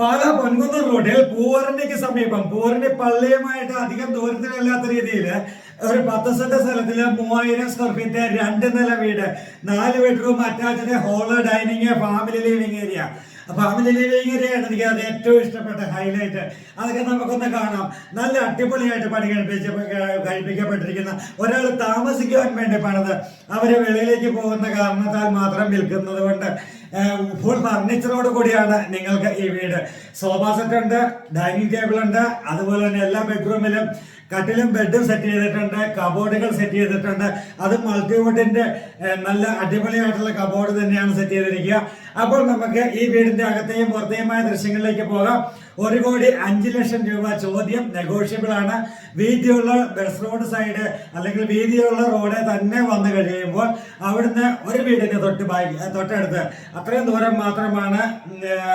പാലാ പൊൻകുന്നം റോഡിൽ പൂവരണിക്ക് സമീപം. പൂവറിന്റെ പള്ളിയുമായിട്ട് അധികം ദൂരത്തിലല്ലാത്ത രീതിയിൽ ഒരു പത്ത് സെന്റ് സ്ഥലത്തിൽ മൂവായിരം സ്ക്വയർ ഫീറ്റ് രണ്ട് നില വീട് നാല് bedroom attached hall dining family living area family living area ആണ് എനിക്ക് അത് ഏറ്റവും ഇഷ്ടപ്പെട്ട ഹൈലൈറ്റ് അതൊക്കെ നമുക്കൊന്ന് കാണാം. നല്ല അടിപൊളിയായിട്ട് പണി കഴിപ്പിച്ച് കഴിപ്പിക്കപ്പെട്ടിരിക്കുന്ന ഒരാൾ താമസിക്കുവാൻ വേണ്ടി പണിത് അവർ വെളിയിലേക്ക് പോകുന്ന കാരണത്താൽ മാത്രം വിൽക്കുന്നത് കൊണ്ട് ഫുൾ ഫർണിച്ചറോട് കൂടിയാണ് നിങ്ങൾക്ക് ഈ വീട്. സോഫ സെറ്റ് ഉണ്ട് ഡൈനിങ് ടേബിൾ ഉണ്ട് അതുപോലെ തന്നെ എല്ലാ ബെഡ്റൂമിലും കട്ടിലും ബെഡും സെറ്റ് ചെയ്തിട്ടുണ്ട് കബോർഡുകൾ സെറ്റ് ചെയ്തിട്ടുണ്ട്. അത് മൾട്ടിവുഡിന്റെ നല്ല അടിപൊളിയായിട്ടുള്ള കബോർഡ് തന്നെയാണ് സെറ്റ് ചെയ്തിരിക്കുക. അപ്പോൾ നമുക്ക് ഈ വീടിന്റെ അകത്തെയും പുറത്തെയുമായ ദൃശ്യങ്ങളിലേക്ക് പോകാം. ഒരു കോടി അഞ്ച് ലക്ഷം രൂപ ചോദ്യം നെഗോഷ്യബിൾ ആണ്. വീതിയുള്ള ബസ് റോഡ് സൈഡ് അല്ലെങ്കിൽ വീതിയുള്ള റോഡ് തന്നെ വന്നു കഴിയുമ്പോൾ അവിടുന്ന് ഒരു വീടിന് തൊട്ട് ബാക്കി തൊട്ടടുത്ത് അത്രയും ദൂരം മാത്രമാണ്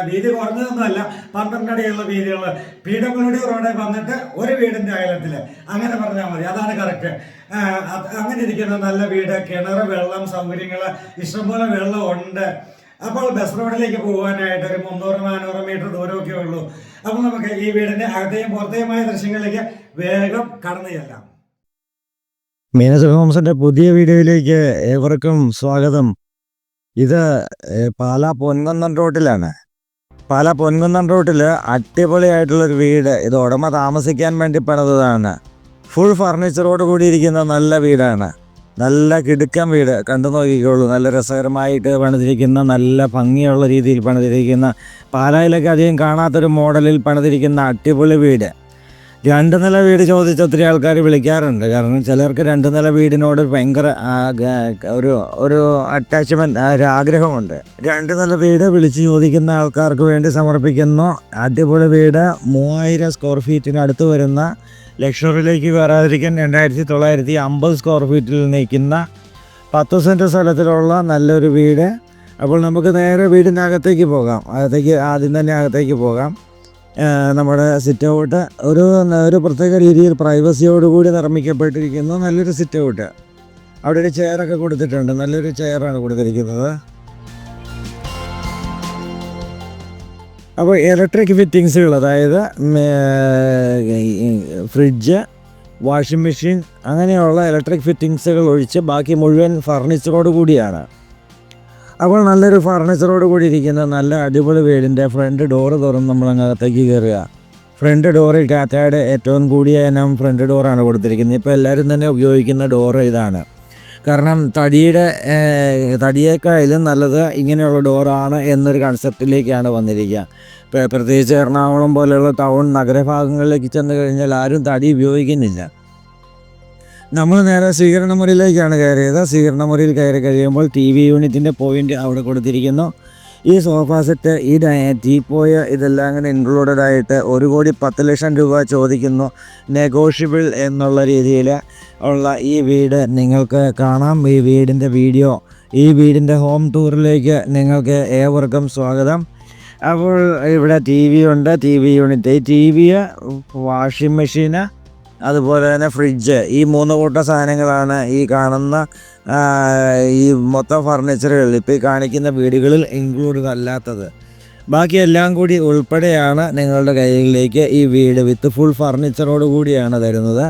വീതി കുറഞ്ഞതൊന്നുമല്ല പന്ത്രണ്ടടിയുള്ള വീതിയുള്ള പി ഡബ്ല്യു ഡി റോഡ് വന്നിട്ട് ഒരു വീടിന്റെ അയലത്തിൽ. അങ്ങനെ പറഞ്ഞാൽ മതി. അതാണ് കറക്റ്റ് അങ്ങനെ ഇരിക്കുന്ന നല്ല വീട് കിണർ വെള്ളം സൗകര്യങ്ങൾ ഇഷ്ടംപോലെ വെള്ളം ഉണ്ട് അപ്പോൾ ബസ് റോഡിലേക്ക് പോകാനായിട്ട് ഒരു മുന്നൂറ് നാനൂറ് മീറ്റർ ദൂരമൊക്കെ ഉള്ളൂ. അപ്പോൾ നമുക്ക് ഈ വീടിന്റെ അകത്തെയും പുറത്തെയുമായ ദൃശ്യങ്ങളിലേക്ക് വേഗം കടന്നു ചെല്ലാം. മീനസ് പുതിയ വീഡിയോയിലേക്ക് ഏവർക്കും സ്വാഗതം. ഇത് പാല പാലാ പൊൻകുന്നം റോട്ടിലാണ്. പാലാ പൊൻകുന്നം റോട്ടിൽ അടിപൊളിയായിട്ടുള്ളൊരു വീട്. ഇത് ഉടമ താമസിക്കാൻ വേണ്ടി പണിതാണ് ഫുൾ ഫർണിച്ചറോട് കൂടിയിരിക്കുന്ന നല്ല വീടാണ്. നല്ല കിടുക്കൻ വീട് കണ്ടു നോക്കിക്കോളൂ. നല്ല രസകരമായിട്ട് പണിതിരിക്കുന്ന നല്ല ഭംഗിയുള്ള രീതിയിൽ പണിതിരിക്കുന്ന പാലായിലൊക്കെ അധികം കാണാത്തൊരു മോഡലിൽ പണിതിരിക്കുന്ന അടിപൊളി വീട്. രണ്ട് നില വീട് ചോദിച്ച് ഒത്തിരി ആൾക്കാർ വിളിക്കാറുണ്ട്. കാരണം ചിലർക്ക് രണ്ട് നില വീടിനോട് ഭയങ്കര ഒരു ഒരു അറ്റാച്ച്മെന്റ് ഒരു ആഗ്രഹമുണ്ട്. രണ്ട് നില വീട് വിളിച്ച് ചോദിക്കുന്ന ആൾക്കാർക്ക് വേണ്ടി സമർപ്പിക്കുന്നു അടിപൊളി വീട് മൂവായിരം സ്ക്വയർ ഫീറ്റിന് അടുത്ത് വരുന്ന ലക്ഷറിലേക്ക് വരാതിരിക്കാൻ രണ്ടായിരത്തി തൊള്ളായിരത്തി അമ്പത് സ്ക്വയർ ഫീറ്റിൽ നിൽക്കുന്ന പത്ത് സെന്റ് സ്ഥലത്തിലുള്ള നല്ലൊരു വീട്. അപ്പോൾ നമുക്ക് നേരെ വീടിനകത്തേക്ക് പോകാം. അകത്തേക്ക് ആദ്യം തന്നെ അകത്തേക്ക് പോകാം. നമ്മുടെ സിറ്റ് ഔട്ട് ഒരു ഒരു പ്രത്യേക രീതിയിൽ പ്രൈവസിയോടുകൂടി നിർമ്മിക്കപ്പെട്ടിരിക്കുന്ന നല്ലൊരു സിറ്റ് ഔട്ട് അവിടെ ഒരു ചെയറൊക്കെ കൊടുത്തിട്ടുണ്ട്. നല്ലൊരു ചെയറാണ് കൊടുത്തിരിക്കുന്നത്. അപ്പോൾ ഇലക്ട്രിക് ഫിറ്റിങ്സുകൾ അതായത് ഫ്രിഡ്ജ് വാഷിംഗ് മെഷീൻ അങ്ങനെയുള്ള ഇലക്ട്രിക് ഫിറ്റിങ്സുകൾ ഒഴിച്ച് ബാക്കി മുഴുവൻ ഫർണിച്ചറോട് കൂടിയാണ്. അപ്പോൾ നല്ലൊരു ഫർണിച്ചറോട് കൂടി ഇരിക്കുന്ന നല്ല അടിപൊളി വീടിന്റെ ഫ്രണ്ട് ഡോറ് തുറന്ന് നമ്മൾ അങ്ങകത്തേക്ക് കയറുക. ഫ്രണ്ട് ഡോറിൽ ടാറ്റയുടെ ഏറ്റവും കൂടിയ ഇനം ഫ്രണ്ട് ഡോറാണ് കൊടുത്തിരിക്കുന്നത്. ഇപ്പോൾ എല്ലാവരും തന്നെ ഉപയോഗിക്കുന്ന ഡോറ് ഇതാണ്. കാരണം തടിയുടെ തടിയേക്കാളും നല്ലത് ഇങ്ങനെയുള്ള ഡോറാണ് എന്നൊരു കൺസെപ്റ്റിലേക്കാണ് വന്നിരിക്കുക. പ്ര- പ്രത്യേകിച്ച് എറണാകുളം പോലെയുള്ള ടൗൺ നഗരഭാഗങ്ങളിലേക്ക് ചെന്ന് കഴിഞ്ഞാൽ ആരും തടി ഉപയോഗിക്കുന്നില്ല. നമ്മൾ നേരെ സ്വീകരണ മുറിയിലേക്കാണ് കയറിയത്. സ്വീകരണ മുറിയിൽ കയറി കഴിയുമ്പോൾ ടി വി യൂണിറ്റിന്റെ പോയിന്റ് അവിടെ കൊടുത്തിരിക്കുന്നു. ഈ സോഫ സെറ്റ് ഈ ടീപ്പോയ് ഇതെല്ലാം അങ്ങനെ ഇൻക്ലൂഡഡ് ആയിട്ട് ഒരു കോടി പത്ത് ലക്ഷം രൂപ ചോദിക്കുന്നു. നെഗോഷ്യബിൾ എന്നുള്ള രീതിയിൽ ഉള്ള ഈ വീട് നിങ്ങൾക്ക് കാണാം. ഈ വീടിന്റെ വീഡിയോ ഈ വീടിന്റെ ഹോം ടൂറിലേക്ക് നിങ്ങൾക്ക് ഏവർക്കും സ്വാഗതം. അപ്പോൾ ഇവിടെ ടി വി ഉണ്ട്. ടി വി യൂണിറ്റ് ഈ ടി വി വാഷിംഗ് മെഷീന് അതുപോലെ തന്നെ ഫ്രിഡ്ജ് ഈ മൂന്ന് കൂട്ട സാധനങ്ങളാണ് ഈ കാണുന്ന ഈ മൊത്തം ഫർണിച്ചറുകളിൽ ഇപ്പോൾ ഈ കാണിക്കുന്ന വീടുകളിൽ ഇൻക്ലൂഡ് അല്ലാത്തത് ബാക്കി എല്ലാം കൂടി ഉൾപ്പെടെയാണ് നിങ്ങളുടെ കയ്യിലേക്ക് ഈ വീട് വിത്ത് ഫുൾ ഫർണിച്ചറോട് കൂടിയാണ് തരുന്നത്.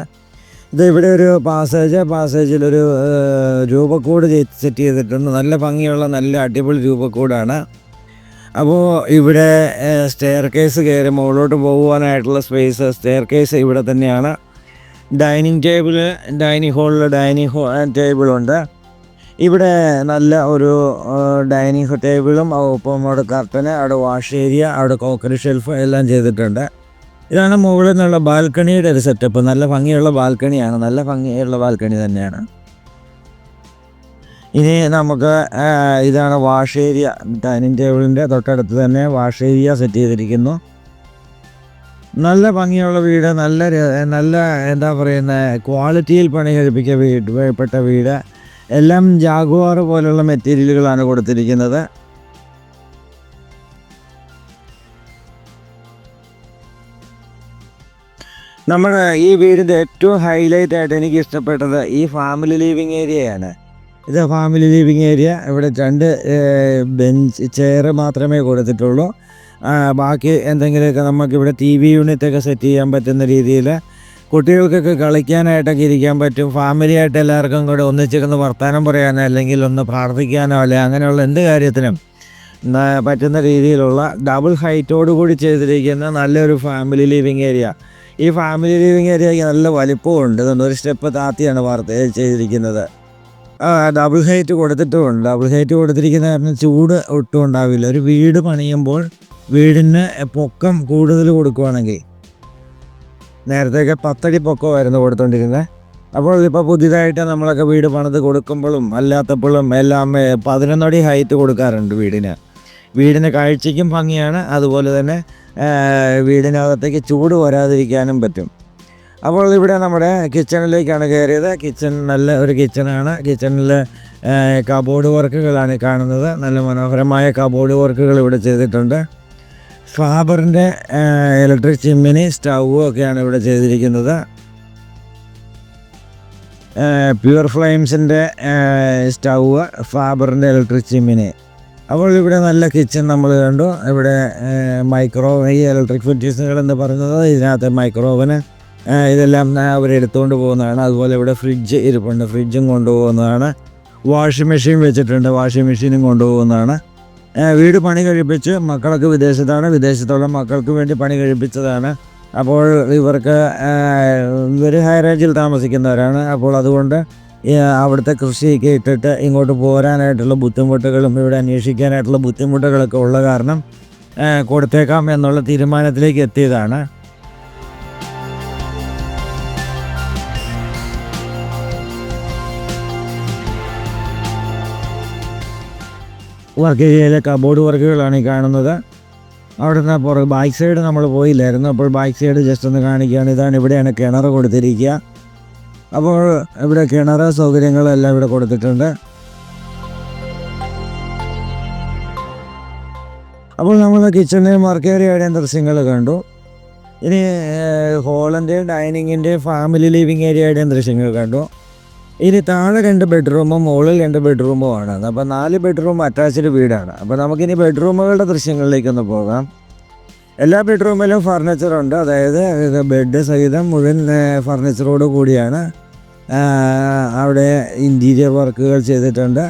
ഇത് ഇവിടെ ഒരു പാസേജ് പാസേജിലൊരു രൂപക്കൂട് സെറ്റ് ചെയ്തിട്ടുണ്ട്. നല്ല ഭംഗിയുള്ള നല്ല അടിപൊളി രൂപക്കൂടാണ്. അപ്പോൾ ഇവിടെ സ്റ്റെയർ കേസ് കയറി മുകളിലോട്ട് പോകുവാനായിട്ടുള്ള സ്പേസ് സ്റ്റെയർ കേസ് ഇവിടെ തന്നെയാണ്. ഡൈനിങ് ടേബിൾ ഡൈനിങ് ഹാളിൽ ഡൈനിങ് ഹോ ടേബിളുണ്ട്. ഇവിടെ നല്ല ഒരു ഡൈനിങ് ടേബിളും ഒപ്പം അവിടെ കർട്ടന് അവിടെ വാഷ് ഏരിയ അവിടെ കോക്കറി ഷെൽഫ് എല്ലാം ചെയ്തിട്ടുണ്ട്. ഇതാണ് മുകളിൽ നിന്നുള്ള ബാൽക്കണിയുടെ ഒരു സെറ്റപ്പ്. നല്ല ഭംഗിയുള്ള ബാൽക്കണിയാണ്. നല്ല ഭംഗിയുള്ള ബാൽക്കണി തന്നെയാണ്. ഇനി നമുക്ക് ഇതാണ് വാഷ് ഏരിയ. ഡൈനിങ് ടേബിളിന്റെ തൊട്ടടുത്ത് തന്നെ വാഷ് ഏരിയ സെറ്റ് ചെയ്തിരിക്കുന്നു. നല്ല ഭംഗിയുള്ള വീട് നല്ല നല്ല എന്താ പറയുന്ന ക്വാളിറ്റിയിൽ പണി കഴിപ്പിക്ക വീട് പെട്ട വീട്. എല്ലാം ജാഗുവാർ പോലുള്ള മെറ്റീരിയലുകളാണ് കൊടുത്തിരിക്കുന്നത്. നമ്മൾ ഈ വീടിന്റെ ഏറ്റവും ഹൈലൈറ്റ് ആയിട്ട് എനിക്ക് ഇഷ്ടപ്പെട്ടത് ഈ ഫാമിലി ലിവിങ് ഏരിയയാണ് ഇത് ഫാമിലി ലിവിങ് ഏരിയ ഇവിടെ രണ്ട് ബെഞ്ച് ചെയർ മാത്രമേ കൊടുത്തിട്ടുള്ളൂ. ബാക്കി എന്തെങ്കിലുമൊക്കെ നമുക്കിവിടെ ടി വി യൂണിറ്റൊക്കെ സെറ്റ് ചെയ്യാൻ പറ്റുന്ന രീതിയിൽ കുട്ടികൾക്കൊക്കെ കളിക്കാനായിട്ടൊക്കെ ഇരിക്കാൻ പറ്റും. ഫാമിലിയായിട്ട് എല്ലാവർക്കും കൂടെ ഒന്നിച്ചിരുന്ന് വർത്തമാനം പറയാനോ അല്ലെങ്കിൽ ഒന്ന് പ്രാർത്ഥിക്കാനോ അല്ലെ അങ്ങനെയുള്ള എന്ത് കാര്യത്തിനും പറ്റുന്ന രീതിയിലുള്ള ഡബിൾ ഹൈറ്റോട് കൂടി ചെയ്തിരിക്കുന്ന നല്ലൊരു ഫാമിലി ലിവിങ് ഏരിയ ഈ ഫാമിലി ലിവിങ് ഏരിയയ്ക്ക് നല്ല വലിപ്പമുണ്ട് ഒരു സ്റ്റെപ്പ് താത്തിയാണ് വാർത്ത ചെയ്തിരിക്കുന്നത്. ഡബിൾ ഹൈറ്റ് കൊടുത്തിട്ടുമുണ്ട് ഡബിൾ ഹൈറ്റ് കൊടുത്തിരിക്കുന്ന കാരണം ചൂട് ഒട്ടും ഉണ്ടാവില്ല. ഒരു വീട് പണിയുമ്പോൾ വീടിന് പൊക്കം കൂടുതൽ കൊടുക്കുവാണെങ്കിൽ നേരത്തെയൊക്കെ പത്തടി പൊക്കമായിരുന്നു കൊടുത്തോണ്ടിരുന്നത് അപ്പോൾ ഇപ്പോൾ പുതിയതായിട്ട് നമ്മളൊക്കെ വീട് പണിത് കൊടുക്കുമ്പോഴും അല്ലാത്തപ്പോഴും എല്ലാം പതിനൊന്നടി ഹൈറ്റ് കൊടുക്കാറുണ്ട് വീടിന്. വീടിന് കാഴ്ചയ്ക്കും ഭംഗിയാണ്. അതുപോലെ തന്നെ വീടിനകത്തേക്ക് ചൂട് വരാതിരിക്കാനും പറ്റും. അപ്പോൾ ഇവിടെ നമ്മുടെ കിച്ചണിലേക്കാണ് കയറിയത്. കിച്ചൺ നല്ല ഒരു കിച്ചണാണ്. കിച്ചണിൽ കബോർഡ് വർക്കുകളാണ് കാണുന്നത്. നല്ല മനോഹരമായ കബോർഡ് വർക്കുകൾ ഇവിടെ ചെയ്തിട്ടുണ്ട്. ഫാബറിന്റെ ഇലക്ട്രിക് ചിമ്മിനി സ്റ്റൗവും ഒക്കെയാണ് ഇവിടെ ചെയ്തിരിക്കുന്നത്. പ്യുവർ ഫ്ലെയിംസിന്റെ സ്റ്റൗവ് ഫാബറിന്റെ ഇലക്ട്രിക് ചിമ്മിനി അപ്പോൾ ഇവിടെ നല്ല കിച്ചൺ നമ്മൾ കണ്ടു. ഇവിടെ മൈക്രോ ഈ ഇലക്ട്രിക് ഫിറ്റീസുകൾ എന്ന് പറയുന്നത് ഇതിനകത്ത് മൈക്രോവന് ഇതെല്ലാം അവർ എടുത്തുകൊണ്ട് പോകുന്നതാണ്. അതുപോലെ ഇവിടെ ഫ്രിഡ്ജ് ഇരിപ്പുണ്ട്. ഫ്രിഡ്ജും കൊണ്ടുപോകുന്നതാണ്. വാഷിംഗ് മെഷീൻ വെച്ചിട്ടുണ്ട്. വാഷിംഗ് മെഷീനും കൊണ്ടുപോകുന്നതാണ്. വീട് പണി കഴിപ്പിച്ച് മക്കളൊക്കെ വിദേശത്താണ്. വിദേശത്തുള്ള മക്കൾക്ക് വേണ്ടി പണി കഴിപ്പിച്ചതാണ്. അപ്പോൾ ഇവർക്ക് ഇവർ ഹൈറേഞ്ചിൽ താമസിക്കുന്നവരാണ്. അപ്പോൾ അതുകൊണ്ട് അവിടുത്തെ കൃഷിയൊക്കെ ഇട്ടിട്ട് ഇങ്ങോട്ട് പോരാനായിട്ടുള്ള ബുദ്ധിമുട്ടുകളും ഇവിടെ അന്വേഷിക്കാനായിട്ടുള്ള ബുദ്ധിമുട്ടുകളൊക്കെ ഉള്ള കാരണം കൊടുത്തേക്കാം എന്നുള്ള തീരുമാനത്തിലേക്ക് എത്തിയതാണ്. വർക്ക് ഏരിയയിലെ കബോർഡ് വർക്കുകളാണ് ഈ കാണുന്നത്. അവിടെ നിന്ന് പുറ ബാക്ക് സൈഡ് നമ്മൾ പോയില്ലായിരുന്നു. അപ്പോൾ ബാക്ക് സൈഡ് ജസ്റ്റ് ഒന്ന് കാണിക്കുകയാണ്. ഇതാണ് ഇവിടെയാണ് കിണർ കൊടുത്തിരിക്കുക. അപ്പോൾ ഇവിടെ കിണർ സൗകര്യങ്ങളെല്ലാം ഇവിടെ കൊടുത്തിട്ടുണ്ട്. അപ്പോൾ നമ്മൾ കിച്ചണിൽ വർക്ക് ഏരിയയുടെയും ദൃശ്യങ്ങൾ കണ്ടു. ഇനി ഹോളിന്റെയും ഡൈനിങ്ങിന്റെയും ഫാമിലി ലിവിങ് ഏരിയയുടെയും ദൃശ്യങ്ങൾ കണ്ടു. ഇനി താഴെ രണ്ട് ബെഡ്റൂമും മുകളിൽ രണ്ട് ബെഡ്റൂമും ആണ്. അപ്പോൾ നാല് ബെഡ്റൂം അറ്റാച്ച്ഡ് വീടാണ്. അപ്പോൾ നമുക്കിനി ബെഡ്റൂമുകളുടെ ദൃശ്യങ്ങളിലേക്കൊന്ന് പോകാം. എല്ലാ ബെഡ്റൂമിലും ഫർണിച്ചറുണ്ട് അതായത് ബെഡ് സഹിതം മുഴുവൻ ഫർണിച്ചറോട് കൂടിയാണ്. അവിടെ ഇന്റീരിയർ വർക്കുകൾ ചെയ്തിട്ടുണ്ട്.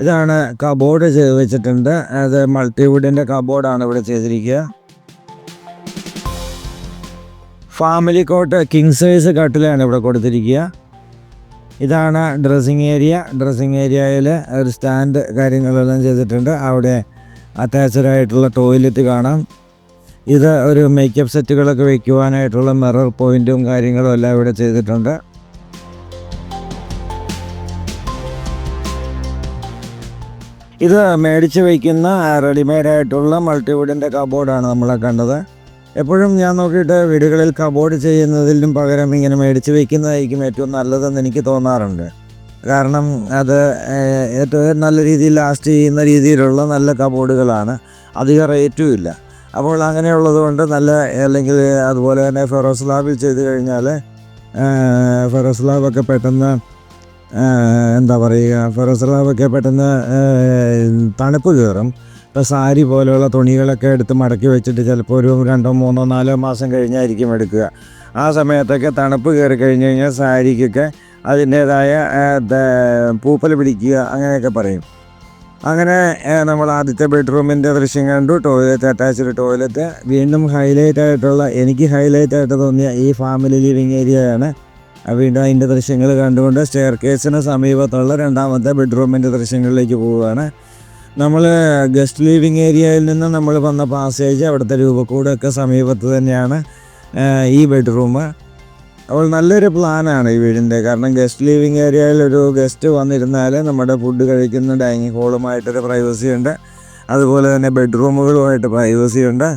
ഇതാണ് കബോർഡ് ചെയ്ത് വെച്ചിട്ടുണ്ട്. അത് മൾട്ടിവുഡിന്റെ കബോർഡാണ് ഇവിടെ ചെയ്തിരിക്കുക. ഫാമിലി കോട്ട് കിങ് സൈസ് കട്ടിലാണ് ഇവിടെ കൊടുത്തിരിക്കുക. ഇതാണ് ഡ്രസ്സിങ് ഏരിയ ഡ്രസ്സിങ് ഏരിയയിൽ ഒരു സ്റ്റാൻഡ് കാര്യങ്ങളെല്ലാം ചെയ്തിട്ടുണ്ട്. അവിടെ അറ്റാച്ച്ഡ് ടോയ്ലറ്റ് കാണാം. ഇത് ഒരു മേക്കപ്പ് സെറ്റുകളൊക്കെ വയ്ക്കുവാനായിട്ടുള്ള മിറർ പോയിന്റും കാര്യങ്ങളും എല്ലാം ഇവിടെ ചെയ്തിട്ടുണ്ട്. ഇത് മേടിച്ച് വയ്ക്കുന്ന റെഡിമെയ്ഡായിട്ടുള്ള മൾട്ടിവുഡിന്റെ കബോർഡാണ് നമ്മളെ കണ്ടത്. എപ്പോഴും ഞാൻ നോക്കിയിട്ട് വീടുകളിൽ കബോർഡ് ചെയ്യുന്നതിലും പകരം ഇങ്ങനെ മേടിച്ച് വയ്ക്കുന്നതായിരിക്കും ഏറ്റവും നല്ലതെന്ന് എനിക്ക് തോന്നാറുണ്ട്. കാരണം അത് ഏറ്റവും നല്ല രീതിയിൽ ലാസ്റ്റ് ചെയ്യുന്ന രീതിയിലുള്ള നല്ല കബോർഡുകളാണ് അധിക റേറ്റും ഇല്ല. അപ്പോൾ അങ്ങനെയുള്ളത് കൊണ്ട് നല്ല അല്ലെങ്കിൽ അതുപോലെ തന്നെ ഫെറോസ്ലാബിൽ ചെയ്ത് കഴിഞ്ഞാൽ ഫെറോസ്ലാബൊക്കെ പെട്ടെന്ന് എന്താ പറയുക ഫെറോസ്ലാബൊക്കെ പെട്ടെന്ന് തണുപ്പ് കയറും ഇപ്പോൾ സാരി പോലെയുള്ള തുണികളൊക്കെ എടുത്ത് മടക്കി വെച്ചിട്ട് ചിലപ്പോൾ ഒരു രണ്ടോ മൂന്നോ നാലോ മാസം കഴിഞ്ഞായിരിക്കും എടുക്കുക. ആ സമയത്തൊക്കെ തണുപ്പ് കയറി കഴിഞ്ഞ് കഴിഞ്ഞാൽ സാരിക്കൊക്കെ അതിന്റേതായ പൂപ്പൽ പിടിക്കുക അങ്ങനെയൊക്കെ പറയും. അങ്ങനെ നമ്മൾ ആദ്യത്തെ ബെഡ്റൂമിന്റെ ദൃശ്യം കണ്ടു. Toilet attached toilet. വീണ്ടും ഹൈലൈറ്റ് ആയിട്ടുള്ള എനിക്ക് ഹൈലൈറ്റ് ആയിട്ട് തോന്നിയ ഈ ഫാമിലി ലിവിങ് ഏരിയയാണ്. വീണ്ടും അതിന്റെ ദൃശ്യങ്ങൾ കണ്ടുകൊണ്ട് സ്റ്റെയർ കേസിന് സമീപത്തുള്ള രണ്ടാമത്തെ ബെഡ്റൂമിന്റെ ദൃശ്യങ്ങളിലേക്ക് പോവുകയാണ്. നമ്മൾ ഗസ്റ്റ് ലിവിങ് ഏരിയയിൽ നിന്ന് നമ്മൾ വന്ന പാസേജ് അവിടുത്തെ രൂപക്കൂടൊക്കെ സമീപത്ത് തന്നെയാണ് ഈ ബെഡ്റൂം. അപ്പോൾ നല്ലൊരു പ്ലാനാണ് ഈ വീടിന്റെ. കാരണം ഗസ്റ്റ് ലിവിങ് ഏരിയയിൽ ഒരു ഗസ്റ്റ് വന്നിരുന്നാൽ നമ്മുടെ ഫുഡ് കഴിക്കുന്ന ഡൈനിങ് ഹോളുമായിട്ടൊരു പ്രൈവസി ഉണ്ട്. അതുപോലെ തന്നെ ബെഡ്റൂമുകളുമായിട്ട് പ്രൈവസി ഉണ്ട്.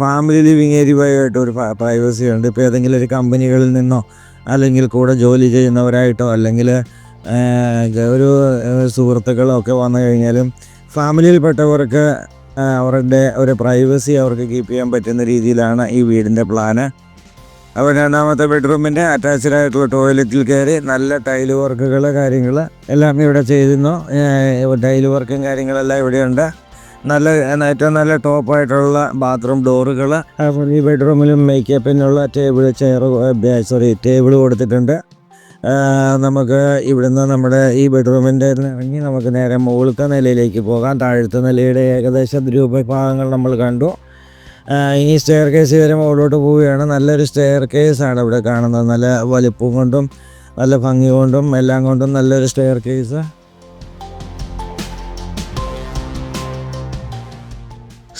ഫാമിലി ലിവിങ് ഏരിയയുമായിട്ട് ഒരു പ്രൈവസി ഉണ്ട്. ഇപ്പോൾ ഏതെങ്കിലും ഒരു കമ്പനികളിൽ നിന്നോ അല്ലെങ്കിൽ കൂടെ ജോലി ചെയ്യുന്നവരായിട്ടോ അല്ലെങ്കിൽ ഒരു സുഹൃത്തുക്കളൊക്കെ വന്നു കഴിഞ്ഞാലും ഫാമിലിയിൽപ്പെട്ടവർക്ക് അവരുടെ ഒരു പ്രൈവസി അവർക്ക് കീപ്പ് ചെയ്യാൻ പറ്റുന്ന രീതിയിലാണ് ഈ വീടിന്റെ പ്ലാന്. അപ്പോൾ രണ്ടാമത്തെ ബെഡ്റൂമിന്റെ അറ്റാച്ച്ഡ് ആയിട്ടുള്ള ടോയ്ലറ്റിൽ കയറി നല്ല ടൈൽ വർക്കുകൾ കാര്യങ്ങൾ എല്ലാം ഇവിടെ ചെയ്തിരുന്നു. ടൈൽ വർക്കും കാര്യങ്ങളെല്ലാം ഇവിടെയുണ്ട്. നല്ല ഏറ്റവും നല്ല ടോപ്പായിട്ടുള്ള ബാത്റൂം ഡോറുകൾ. ഈ ബെഡ്റൂമിലും മേക്കപ്പിനുള്ള ടേബിൾ ചെയർ സോറി ടേബിൾ കൊടുത്തിട്ടുണ്ട്. നമുക്ക് ഇവിടുന്ന് നമ്മുടെ ഈ ബെഡ്റൂമിന്റെ ഇറങ്ങി നമുക്ക് നേരെ മുകളിലത്തെ നിലയിലേക്ക് പോകാം. താഴത്തെ നിലയുടെ ഏകദേശം രൂപഭാഗങ്ങൾ നമ്മൾ കണ്ടു. ഈ സ്റ്റെയർ കേസ് വരെ മുകളിലോട്ട് പോവുകയാണ്. നല്ലൊരു സ്റ്റെയർ കേസാണ് ഇവിടെ കാണുന്നത്. നല്ല വലിപ്പം കൊണ്ടും നല്ല ഭംഗി കൊണ്ടും എല്ലാം കൊണ്ടും നല്ലൊരു സ്റ്റെയർ കേസ്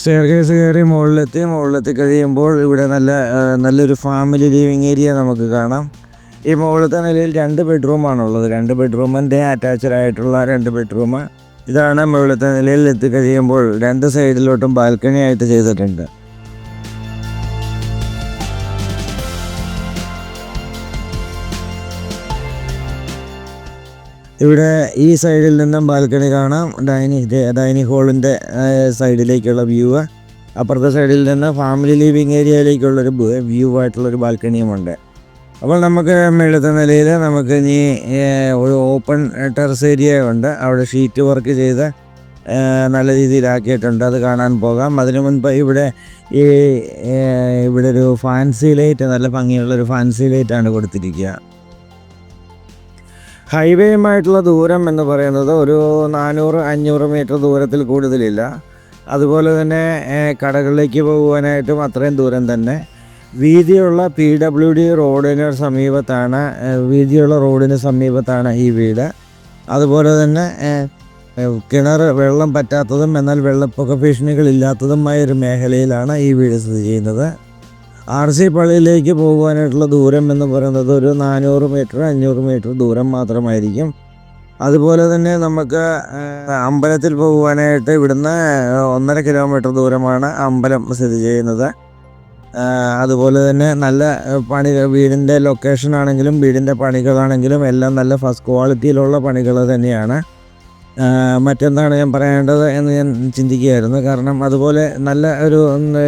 സ്റ്റെയർ കേസ് കയറി മുകളിലെത്തി. മുകളിലെത്തി കഴിയുമ്പോൾ ഇവിടെ നല്ല നല്ലൊരു ഫാമിലി ലിവിങ് ഏരിയ നമുക്ക് കാണാം. ഈ മുകളിലത്തെ നിലയിൽ രണ്ട് ബെഡ്റൂമാണുള്ളത് രണ്ട് ബെഡ്റൂമിന്റെ അറ്റാച്ച്ഡ് ആയിട്ടുള്ള രണ്ട് ബെഡ്റൂം ഇതാണ് മുകളിലത്തെ നിലയിൽ എത്തിക്കഴിയുമ്പോൾ രണ്ട് സൈഡിലോട്ടും ബാൽക്കണി ആയിട്ട് ചെയ്തിട്ടുണ്ട്. ഇവിടെ ഈ സൈഡിൽ നിന്നും ബാൽക്കണി കാണാം. ഡൈനിങ് ഡൈനിങ് ഹാളിന്റെ സൈഡിലേക്കുള്ള വ്യൂ അപ്പുറത്തെ സൈഡിൽ നിന്ന് ഫാമിലി ലിവിങ് ഏരിയയിലേക്കുള്ളൊരു വ്യൂ ആയിട്ടുള്ളൊരു ബാൽക്കണിയുമുണ്ട് അപ്പോൾ നമുക്ക് മേളത്തെ നിലയിൽ നമുക്ക് ഇനി ഒരു ഓപ്പൺ ടെറസ് ഏരിയ ഉണ്ട്. അവിടെ ഷീറ്റ് വർക്ക് ചെയ്ത് നല്ല രീതിയിലാക്കിയിട്ടുണ്ട്. അത് കാണാൻ പോകാം. അതിനു മുൻപ് ഇവിടെ ഈ ഇവിടെ ഒരു ഫാൻസി ലൈറ്റ് നല്ല ഭംഗിയുള്ളൊരു ഫാൻസി ലൈറ്റാണ് കൊടുത്തിരിക്കുക. ഹൈവേയുമായിട്ടുള്ള ദൂരം എന്ന് പറയുന്നത് ഒരു നാനൂറ് അഞ്ഞൂറ് മീറ്റർ ദൂരത്തിൽ കൂടുതലില്ല. അതുപോലെ തന്നെ കടകളിലേക്ക് പോകുവാനായിട്ടും അത്രയും ദൂരം തന്നെ. വീതിയുള്ള പി ഡബ്ല്യു ഡി റോഡിന് സമീപത്താണ് വീതിയുള്ള റോഡിന് സമീപത്താണ് ഈ വീട്. അതുപോലെ തന്നെ കിണർ വെള്ളം പറ്റാത്തതും എന്നാൽ വെള്ളപ്പൊക്ക ഭീഷണികളില്ലാത്തതുമായ ഒരു മേഖലയിലാണ് ഈ വീട് സ്ഥിതി ചെയ്യുന്നത്. ആർ സി പള്ളിയിലേക്ക് പോകുവാനായിട്ടുള്ള ദൂരം എന്ന് പറയുന്നത് ഒരു നാനൂറ് മീറ്റർ അഞ്ഞൂറ് മീറ്റർ ദൂരം മാത്രമായിരിക്കും. അതുപോലെ തന്നെ നമുക്ക് അമ്പലത്തിൽ പോകുവാനായിട്ട് ഇവിടുന്ന് ഒന്നര കിലോമീറ്റർ ദൂരമാണ് അമ്പലം സ്ഥിതി ചെയ്യുന്നത്. അതുപോലെ തന്നെ നല്ല പണി വീടിന്റെ ലൊക്കേഷൻ ആണെങ്കിലും വീടിന്റെ പണികളാണെങ്കിലും എല്ലാം നല്ല ഫസ്റ്റ് ക്വാളിറ്റിയിലുള്ള പണികൾ തന്നെയാണ്. മറ്റെന്താണ് ഞാൻ പറയേണ്ടത് എന്ന് ഞാൻ ചിന്തിക്കുകയായിരുന്നു. കാരണം അതുപോലെ നല്ല ഒരു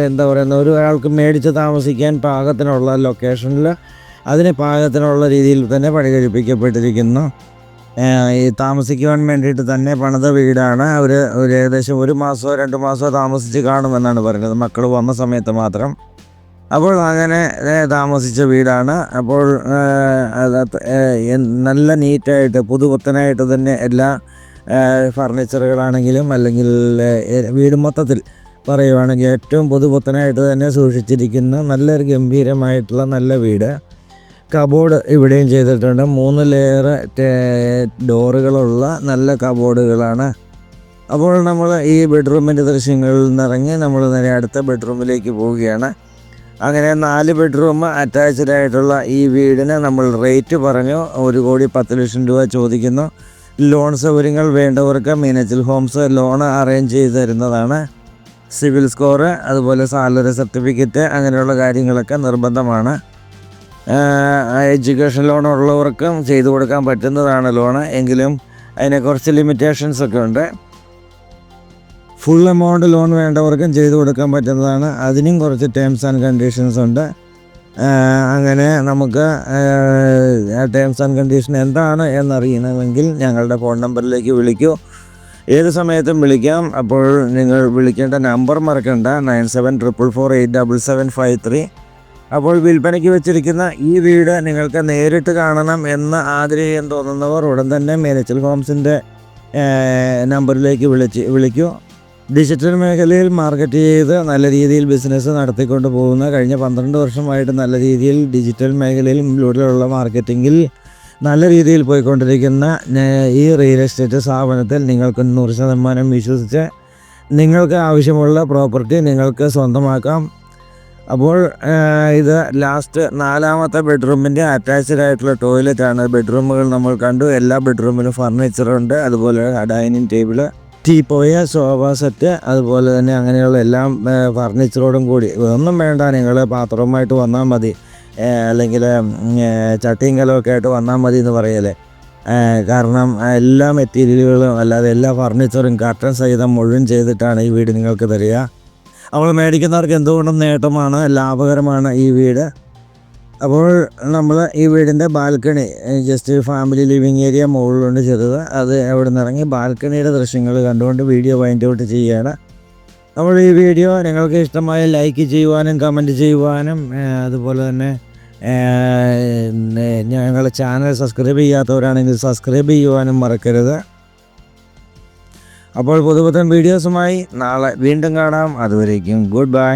എന്താ പറയുന്ന ഒരു ആൾക്ക് മേടിച്ച് താമസിക്കാൻ പാകത്തിനുള്ള ലൊക്കേഷനിൽ അതിന് പാകത്തിനുള്ള രീതിയിൽ തന്നെ പണി കഴിപ്പിക്കപ്പെട്ടിരിക്കുന്നു. ഈ താമസിക്കുവാൻ വേണ്ടിയിട്ട് തന്നെ പണിത വീടാണ്. അവർ ഒരു ഏകദേശം ഒരു മാസമോ രണ്ട് മാസമോ താമസിച്ച് കാണുമെന്നാണ് പറയുന്നത് മക്കൾ വന്ന സമയത്ത് മാത്രം. അപ്പോൾ അങ്ങനെ താമസിച്ച വീടാണ്. അപ്പോൾ നല്ല നീറ്റായിട്ട് പുതുപുത്തനായിട്ട് തന്നെ എല്ലാ ഫർണിച്ചറുകളാണെങ്കിലും അല്ലെങ്കിൽ വീട് മൊത്തത്തിൽ പറയുവാണെങ്കിൽ ഏറ്റവും പുതുപുത്തനായിട്ട് തന്നെ സൂക്ഷിച്ചിരിക്കുന്ന നല്ലൊരു ഗംഭീരമായിട്ടുള്ള നല്ല വീട്. കബോർഡ് ഇവിടെയും ചെയ്തിട്ടുണ്ട്. മൂന്ന് ലെയർ ഡോറുകളുള്ള നല്ല കബോർഡുകളാണ്. അപ്പോൾ നമ്മൾ ഈ ബെഡ്റൂമിന്റെ ദൃശ്യങ്ങളിൽ നിന്നിറങ്ങി നമ്മൾ നേരെ അടുത്ത ബെഡ്റൂമിലേക്ക് പോവുകയാണ്. അങ്ങനെ നാല് ബെഡ്റൂം അറ്റാച്ച്ഡ് ആയിട്ടുള്ള ഈ വീടിന് നമ്മൾ റേറ്റ് പറഞ്ഞു. ഒരു കോടി പത്ത് ലക്ഷം രൂപ ചോദിക്കുന്നു. ലോൺ സൗകര്യങ്ങൾ വേണ്ടവർക്ക് മീനച്ചൽ ഹോംസ് ലോൺ അറേഞ്ച് ചെയ്ത് തരുന്നതാണ്. സിവിൽ സ്കോർ അതുപോലെ സാലറി സർട്ടിഫിക്കറ്റ് അങ്ങനെയുള്ള കാര്യങ്ങളൊക്കെ നിർബന്ധമാണ്. എഡ്യൂക്കേഷൻ ലോൺ ഉള്ളവർക്കും ചെയ്തു കൊടുക്കാൻ പറ്റുന്നതാണ് ലോണ് എങ്കിലും അതിനെ കുറച്ച് ലിമിറ്റേഷൻസ് ഒക്കെ ഉണ്ട്. ഫുൾ എമൗണ്ട് ലോൺ വേണ്ടവർക്കും ചെയ്തു കൊടുക്കാൻ പറ്റുന്നതാണ്. അതിനും കുറച്ച് ടേംസ് ആൻഡ് കണ്ടീഷൻസ് ഉണ്ട്. അങ്ങനെ നമുക്ക് ടേംസ് ആൻഡ് കണ്ടീഷൻ എന്താണ് എന്നറിയണമെങ്കിൽ ഞങ്ങളുടെ ഫോൺ നമ്പറിലേക്ക് വിളിക്കൂ. ഏത് സമയത്തും വിളിക്കാം. അപ്പോൾ നിങ്ങൾ വിളിക്കേണ്ട നമ്പർ മറക്കണ്ട. Nine seven triple four eight double seven five three അപ്പോൾ വിൽപ്പനയ്ക്ക് വെച്ചിരിക്കുന്ന ഈ വീട് നിങ്ങൾക്ക് നേരിട്ട് കാണണം എന്ന് ആഗ്രഹം തോന്നുന്നവർ ഉടൻ തന്നെ മേനച്ചൽ ഹോംസിന്റെ നമ്പറിലേക്ക് വിളിച്ച് വിളിക്കൂ. ഡിജിറ്റൽ മേഖലയിൽ മാർക്കറ്റ് ചെയ്ത് നല്ല രീതിയിൽ ബിസിനസ് നടത്തിക്കൊണ്ട് പോകുന്ന കഴിഞ്ഞ പന്ത്രണ്ട് വർഷമായിട്ട് നല്ല രീതിയിൽ ഡിജിറ്റൽ മേഖലയിൽ മേഖലയിലൂടെയുള്ള മാർക്കറ്റിങ്ങിൽ നല്ല രീതിയിൽ പോയിക്കൊണ്ടിരിക്കുന്ന ഈ റിയൽ എസ്റ്റേറ്റ് സ്ഥാപനത്തിൽ നിങ്ങൾക്ക് നൂറ് ശതമാനം വിശ്വസിച്ച് നിങ്ങൾക്ക് ആവശ്യമുള്ള പ്രോപ്പർട്ടി നിങ്ങൾക്ക് സ്വന്തമാക്കാം. അപ്പോൾ ഇത് ലാസ്റ്റ് നാലാമത്തെ ബെഡ്റൂമിന്റെ അറ്റാച്ച്ഡ് ആയിട്ടുള്ള ടോയ്ലറ്റാണ് ബെഡ്റൂമുകൾ നമ്മൾ കണ്ടു. എല്ലാ ബെഡ്റൂമിലും ഫർണിച്ചറുണ്ട് അതുപോലെ dining table teapoy sofa set അതുപോലെ തന്നെ അങ്ങനെയുള്ള എല്ലാം ഫർണിച്ചറോടും കൂടി. ഒന്നും വേണ്ട നിങ്ങൾ പാത്രവുമായിട്ട് വന്നാൽ മതി. അല്ലെങ്കിൽ ചട്ടിയും കലമൊക്കെ ആയിട്ട് വന്നാൽ മതി എന്ന് പറയല്ലേ കാരണം എല്ലാ മെറ്റീരിയലുകളും അല്ലാതെ എല്ലാ ഫർണിച്ചറും കർട്ടൻ സഹിതം മുഴുവൻ ചെയ്തിട്ടാണ് ഈ വീട് നിങ്ങൾക്ക് തരിക. അവൾ മേടിക്കുന്നവർക്ക് എന്തുകൊണ്ടും നേട്ടമാണ് ലാഭകരമാണ് ഈ വീട്. അപ്പോൾ നമ്മൾ ഈ വീടിന്റെ balcony just family living area മുകളിലുണ്ട് ചെറുത്. അത് അവിടെ നിന്ന് ഇറങ്ങി ബാൽക്കണിയുടെ ദൃശ്യങ്ങൾ കണ്ടുകൊണ്ട് വീഡിയോ വൈൻഡ് ഔട്ട് ചെയ്യുകയാണ്. നമ്മൾ ഈ വീഡിയോ നിങ്ങൾക്ക് ഇഷ്ടമായ ലൈക്ക് ചെയ്യുവാനും കമന്റ് ചെയ്യുവാനും അതുപോലെ തന്നെ ഞങ്ങളുടെ ചാനൽ സബ്സ്ക്രൈബ് ചെയ്യാത്തവരാണെങ്കിൽ സബ്സ്ക്രൈബ് ചെയ്യുവാനും മറക്കരുത്. അപ്പോൾ പുതുപുത്തൻ വീഡിയോസുമായി നാളെ വീണ്ടും കാണാം. അതുവരേക്കും ഗുഡ് ബൈ